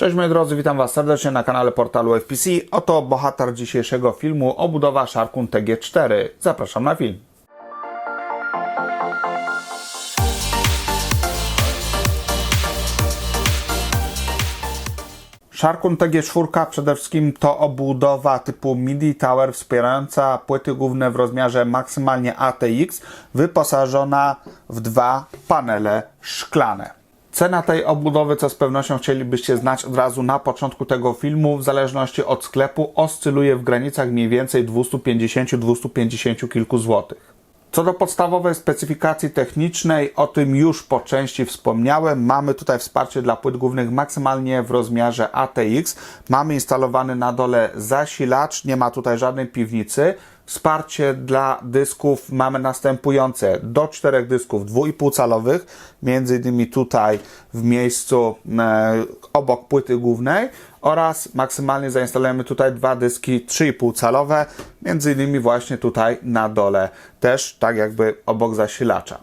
Cześć moi drodzy, witam Was serdecznie na kanale portalu FPC. Oto bohater dzisiejszego filmu, obudowa Sharkun TG4. Zapraszam na film. Sharkun TG4 przede wszystkim to obudowa typu MIDI Tower wspierająca płyty główne w rozmiarze maksymalnie ATX, wyposażona w dwa panele szklane. Cena tej obudowy, co z pewnością chcielibyście znać od razu na początku tego filmu, w zależności od sklepu, oscyluje w granicach mniej więcej 250-250 kilku złotych. Co do podstawowej specyfikacji technicznej, o tym już po części wspomniałem. Mamy tutaj wsparcie dla płyt głównych maksymalnie w rozmiarze ATX. Mamy instalowany na dole zasilacz, nie ma tutaj żadnej piwnicy. Wsparcie dla dysków mamy następujące. Do czterech dysków 2,5 calowych, między innymi tutaj w miejscu e, obok płyty głównej oraz maksymalnie zainstalujemy tutaj dwa dyski 3,5 calowe, między innymi właśnie tutaj na dole, też tak jakby obok zasilacza.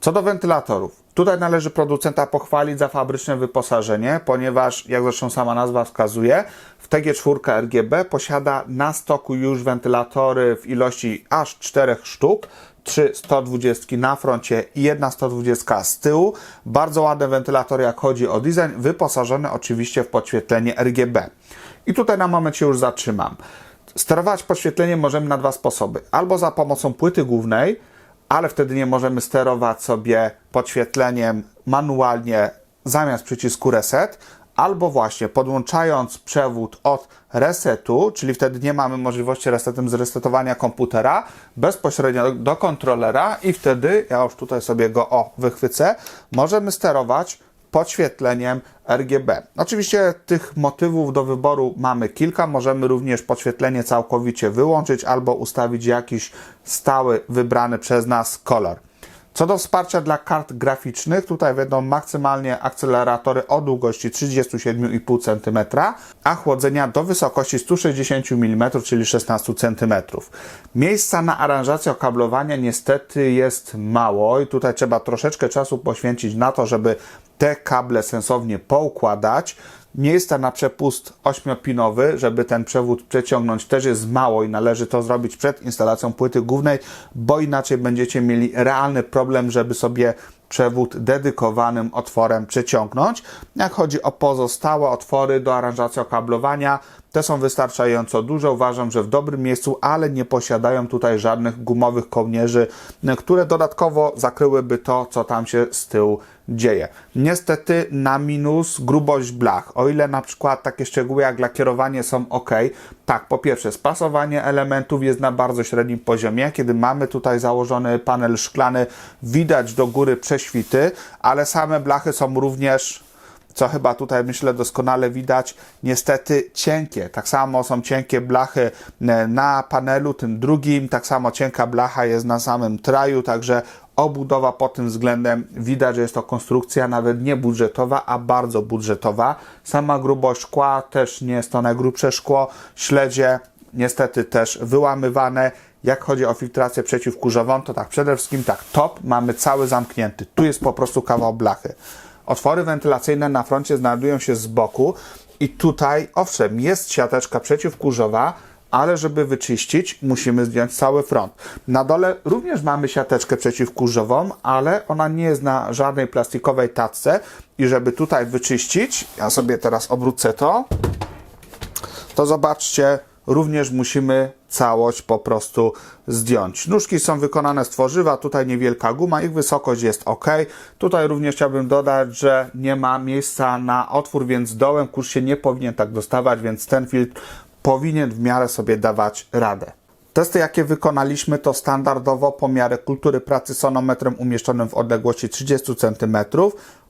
Co do wentylatorów, tutaj należy producenta pochwalić za fabryczne wyposażenie, ponieważ, jak zresztą sama nazwa wskazuje, w TG4 RGB posiada na stoku już wentylatory w ilości aż 4 sztuk, trzy 120 na froncie i jedna 120 z tyłu. Bardzo ładne wentylatory, jak chodzi o design, wyposażone oczywiście w podświetlenie RGB. I tutaj na moment się już zatrzymam. Sterować podświetleniem możemy na dwa sposoby. Albo za pomocą płyty głównej, ale wtedy nie możemy sterować sobie podświetleniem manualnie zamiast przycisku reset, albo właśnie podłączając przewód od resetu, czyli wtedy nie mamy możliwości resetem zresetowania komputera, bezpośrednio do kontrolera i wtedy, ja już tutaj sobie go o wychwycę, możemy sterować podświetleniem RGB. Oczywiście tych motywów do wyboru mamy kilka. Możemy również podświetlenie całkowicie wyłączyć albo ustawić jakiś stały wybrany przez nas kolor. Co do wsparcia dla kart graficznych, tutaj będą maksymalnie akceleratory o długości 37,5 cm, a chłodzenia do wysokości 160 mm, czyli 16 cm. Miejsca na aranżację okablowania niestety jest mało i tutaj trzeba troszeczkę czasu poświęcić na to, żeby te kable sensownie poukładać. Miejsca na przepust ośmiopinowy, żeby ten przewód przeciągnąć, też jest mało i należy to zrobić przed instalacją płyty głównej, bo inaczej będziecie mieli realny problem, żeby sobie przewód dedykowanym otworem przeciągnąć. Jak chodzi o pozostałe otwory do aranżacji okablowania, te są wystarczająco duże. Uważam, że w dobrym miejscu, ale nie posiadają tutaj żadnych gumowych kołnierzy, które dodatkowo zakryłyby to, co tam się z tyłu dzieje. Niestety na minus grubość blach. O ile na przykład takie szczegóły jak lakierowanie są ok, tak, po pierwsze spasowanie elementów jest na bardzo średnim poziomie. Kiedy mamy tutaj założony panel szklany, widać do góry prześwity, ale same blachy są również co chyba tutaj myślę doskonale widać, niestety cienkie. Tak samo są cienkie blachy e, na panelu tym drugim, tak samo cienka blacha jest na samym traju, także obudowa pod tym względem widać, że jest to konstrukcja nawet nie budżetowa, a bardzo budżetowa. Sama grubość szkła też nie jest to najgrubsze szkło. Śledzie niestety też wyłamywane. Jak chodzi o filtrację przeciwkurzową, to tak przede wszystkim tak top mamy cały zamknięty. Tu jest po prostu kawał blachy. Otwory wentylacyjne na froncie znajdują się z boku i tutaj, owszem, jest siateczka przeciwkurzowa, ale żeby wyczyścić, musimy zdjąć cały front. Na dole również mamy siateczkę przeciwkurzową, ale ona nie jest na żadnej plastikowej tacce i żeby tutaj wyczyścić, ja sobie teraz obrócę to, to zobaczcie, również musimy całość po prostu zdjąć. Nóżki są wykonane z tworzywa, tutaj niewielka guma, ich wysokość jest ok. Tutaj również chciałbym dodać, że nie ma miejsca na otwór, więc dołem kurz się nie powinien tak dostawać, więc ten filtr powinien w miarę sobie dawać radę. Testy, jakie wykonaliśmy, to standardowo pomiary kultury pracy sonometrem umieszczonym w odległości 30 cm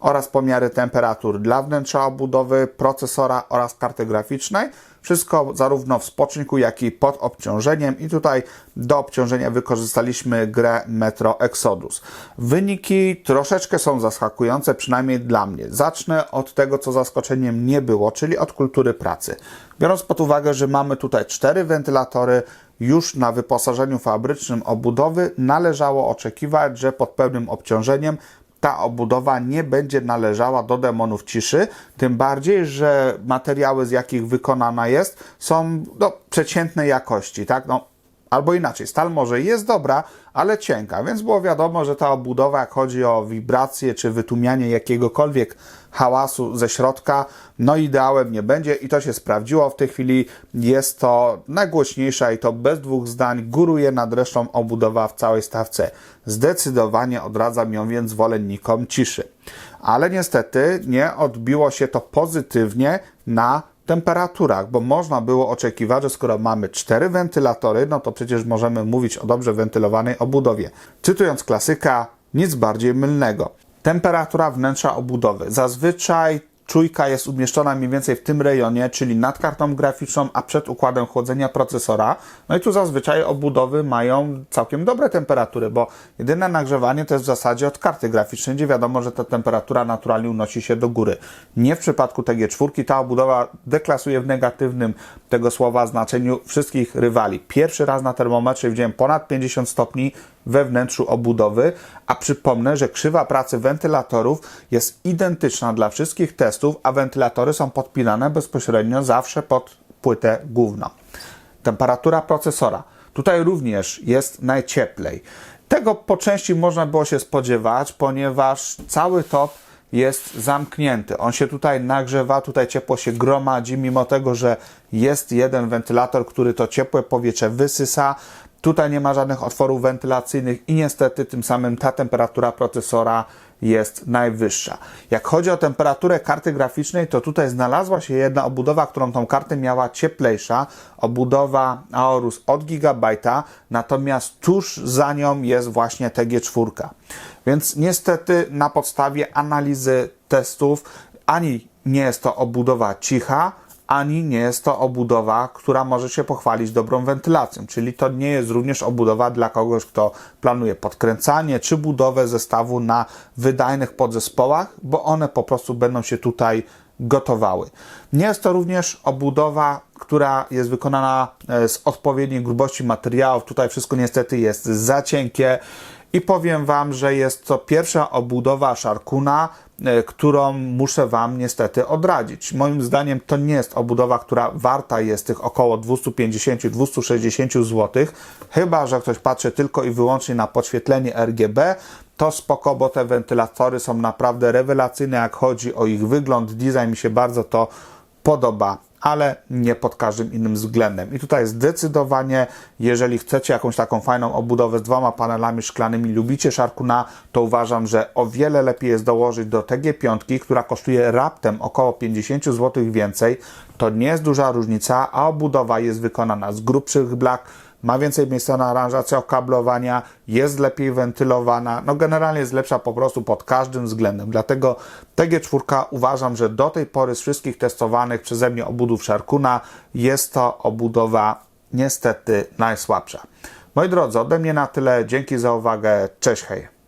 oraz pomiary temperatur dla wnętrza obudowy, procesora oraz karty graficznej. Wszystko zarówno w spoczynku, jak i pod obciążeniem. I tutaj do obciążenia wykorzystaliśmy grę Metro Exodus. Wyniki troszeczkę są zaskakujące, przynajmniej dla mnie. Zacznę od tego, co zaskoczeniem nie było, czyli od kultury pracy. Biorąc pod uwagę, że mamy tutaj cztery wentylatory, już na wyposażeniu fabrycznym obudowy należało oczekiwać, że pod pełnym obciążeniem ta obudowa nie będzie należała do demonów ciszy, tym bardziej, że materiały, z jakich wykonana jest, są no, przeciętnej jakości, tak? No, albo inaczej, stal może jest dobra, ale cienka, więc było wiadomo, że ta obudowa, jak chodzi o wibracje czy wytłumianie jakiegokolwiek hałasu ze środka, no ideałem nie będzie i to się sprawdziło. W tej chwili jest to najgłośniejsza i to bez dwóch zdań góruje nad resztą obudowa w całej stawce. Zdecydowanie odradzam ją więc zwolennikom ciszy. Ale niestety nie odbiło się to pozytywnie na temperaturach, bo można było oczekiwać, że skoro mamy cztery wentylatory, no to przecież możemy mówić o dobrze wentylowanej obudowie. Cytując klasyka, nic bardziej mylnego. Temperatura wnętrza obudowy. Zazwyczaj czujka jest umieszczona mniej więcej w tym rejonie, czyli nad kartą graficzną, a przed układem chłodzenia procesora. No i tu zazwyczaj obudowy mają całkiem dobre temperatury, bo jedyne nagrzewanie to jest w zasadzie od karty graficznej, gdzie wiadomo, że ta temperatura naturalnie unosi się do góry. Nie w przypadku TG4, ta obudowa deklasuje w negatywnym tego słowa znaczeniu wszystkich rywali. Pierwszy raz na termometrze widziałem ponad 50 stopni we wnętrzu obudowy, a przypomnę, że krzywa pracy wentylatorów jest identyczna dla wszystkich testów, a wentylatory są podpinane bezpośrednio zawsze pod płytę główną. Temperatura procesora. Tutaj również jest najcieplej. Tego po części można było się spodziewać, ponieważ cały top jest zamknięty. On się tutaj nagrzewa, tutaj ciepło się gromadzi, mimo tego, że jest jeden wentylator, który to ciepłe powietrze wysysa. Tutaj nie ma żadnych otworów wentylacyjnych i niestety tym samym ta temperatura procesora jest najwyższa. Jak chodzi o temperaturę karty graficznej, to tutaj znalazła się jedna obudowa, którą tą kartę miała cieplejsza, obudowa Aorus od Gigabajta, natomiast tuż za nią jest właśnie TG4. Więc niestety na podstawie analizy testów ani nie jest to obudowa cicha, ani nie jest to obudowa, która może się pochwalić dobrą wentylacją. Czyli to nie jest również obudowa dla kogoś, kto planuje podkręcanie czy budowę zestawu na wydajnych podzespołach, bo one po prostu będą się tutaj gotowały. Nie jest to również obudowa, która jest wykonana e, z odpowiedniej grubości materiałów. Tutaj wszystko niestety jest za cienkie. I powiem Wam, że jest to pierwsza obudowa Sharkuna, e, którą muszę Wam niestety odradzić. Moim zdaniem to nie jest obudowa, która warta jest tych około 250-260 zł, chyba że ktoś patrzy tylko i wyłącznie na podświetlenie RGB, to spoko, bo te wentylatory są naprawdę rewelacyjne, jak chodzi o ich wygląd, design mi się bardzo to podoba ale nie pod każdym innym względem. I tutaj zdecydowanie, jeżeli chcecie jakąś taką fajną obudowę z dwoma panelami szklanymi, lubicie Sharkuna, to uważam, że o wiele lepiej jest dołożyć do TG5, która kosztuje raptem około 50 zł więcej. To nie jest duża różnica, a obudowa jest wykonana z grubszych blach, ma więcej miejsca na aranżację okablowania, jest lepiej wentylowana, no generalnie jest lepsza po prostu pod każdym względem. Dlatego TG4 uważam, że do tej pory z wszystkich testowanych przeze mnie obudów Sharkuna jest to obudowa niestety najsłabsza. Moi drodzy, ode mnie na tyle. Dzięki za uwagę. Cześć, hej.